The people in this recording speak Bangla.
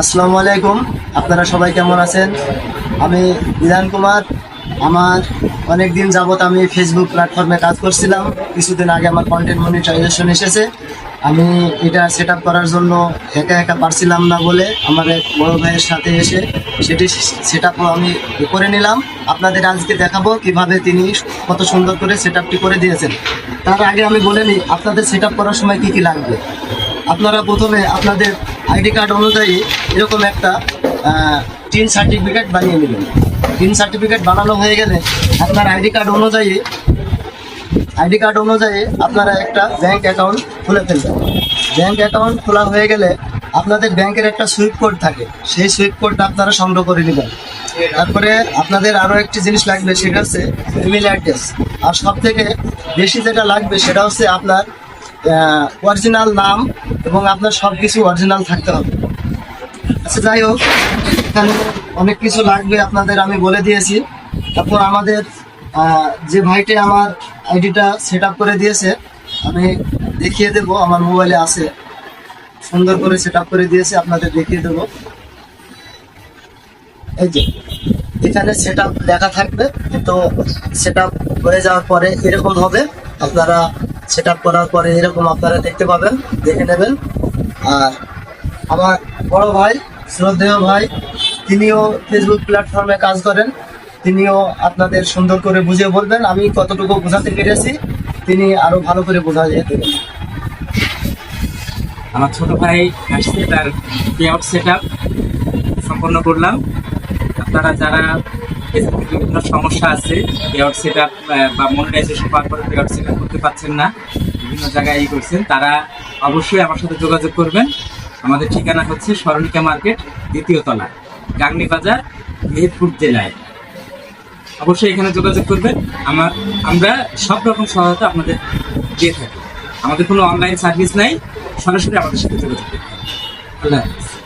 আসসালামু আলাইকুম। আপনারা সবাই কেমন আছেন? আমি বিধান কুমার। আমার অনেক দিন যাবত আমি ফেসবুক প্ল্যাটফর্মে কাজ করছিলাম। কিছুদিন আগে আমার কন্টেন্ট মনিটাইজেশন এসেছে। আমি এটা সেট করার জন্য একা একা পারছিলাম না বলে আমার এক বড় ভাইয়ের সাথে এসে সেটি সেট আমি করে নিলাম। আপনাদের আজকে দেখাবো কীভাবে তিনি কত সুন্দর করে সেট করে দিয়েছেন। তার আগে আমি বলে নিই, আপনাদের সেট করার সময় কী কী লাগবে? আপনারা প্রথমে আপনাদের আইডি কার্ড অনুযায়ী এরকম একটা টিন সার্টিফিকেট বানিয়ে নেবেন। টিন সার্টিফিকেট বানানো হয়ে গেলে আপনার আইডি কার্ড অনুযায়ী, আইডি কার্ড অনুযায়ী আপনারা একটা ব্যাংক অ্যাকাউন্ট খুলে ফেলবেন। ব্যাংক অ্যাকাউন্ট খোলা হয়ে গেলে আপনাদের ব্যাংকের একটা সুইপ কোড থাকে। সেই সুইপ কোডটা আপনারা সংগ্রহ করে নেবেন। তারপরে আপনাদের আরও একটি জিনিস লাগবে, সেটা হচ্ছে ইমেল অ্যাড্রেস আর সব থেকে বেশি যেটা লাগবে, সেটা হচ্ছে আপনার অরিজিনাল নাম এবং আপনার সব কিছু অরিজিনাল থাকতে হবে। আচ্ছা যাই হোক, এখানে অনেক কিছু লাগবে আপনাদের, আমি বলে দিয়েছি। তারপর আমাদের যে ভাইটি আমার আইডিটা সেট করে দিয়েছে, আমি দেখিয়ে দেব, আমার মোবাইলে আছে। সুন্দর করে সেট করে দিয়েছে, আপনাদের দেখিয়ে দেবো। এই যে, এখানে সেট লেখা থাকবে, তো সেট হয়ে যাওয়ার পরে এরকম হবে, আপনারা সেট আপ করার পরে এরকম আপনারা দেখতে পাবেন, দেখে নেবেন। আর আমার বড় ভাই, শ্রদ্ধেয় ভাই, তিনিও ফেসবুক প্ল্যাটফর্মে কাজ করেন। তিনিও আপনাদের সুন্দর করে বুঝিয়ে বলবেন, আমি কতটুকু বোঝাতে পেরেছি, তিনি আরও ভালো করে বোঝা যেতে আমার ছোট ভাই আসছে, তার সেট আপ সম্পন্ন করলাম। আপনারা যারা বিভিন্ন সমস্যা আছে পেআউট সেট বা মনিটাইজেশন পাওয়ার পরে পেআউট সেট করতে পারছেন না, বিভিন্ন জায়গায় ই করছেন, তারা অবশ্যই আমার সাথে যোগাযোগ করবেন। আমাদের ঠিকানা হচ্ছে স্মরণিকা মার্কেট, দ্বিতীয় তলা, গাংনি বাজার, মেহেরপুর জেলায়। অবশ্যই এখানে যোগাযোগ করবেন। আমার, আমরা সব রকম সহায়তা আপনাদের দিয়ে থাকি। আমাদের কোনো অনলাইন সার্ভিস নাই, সরাসরি আমাদের সাথে যোগাযোগ হবে আল্লাহ হাফিজ।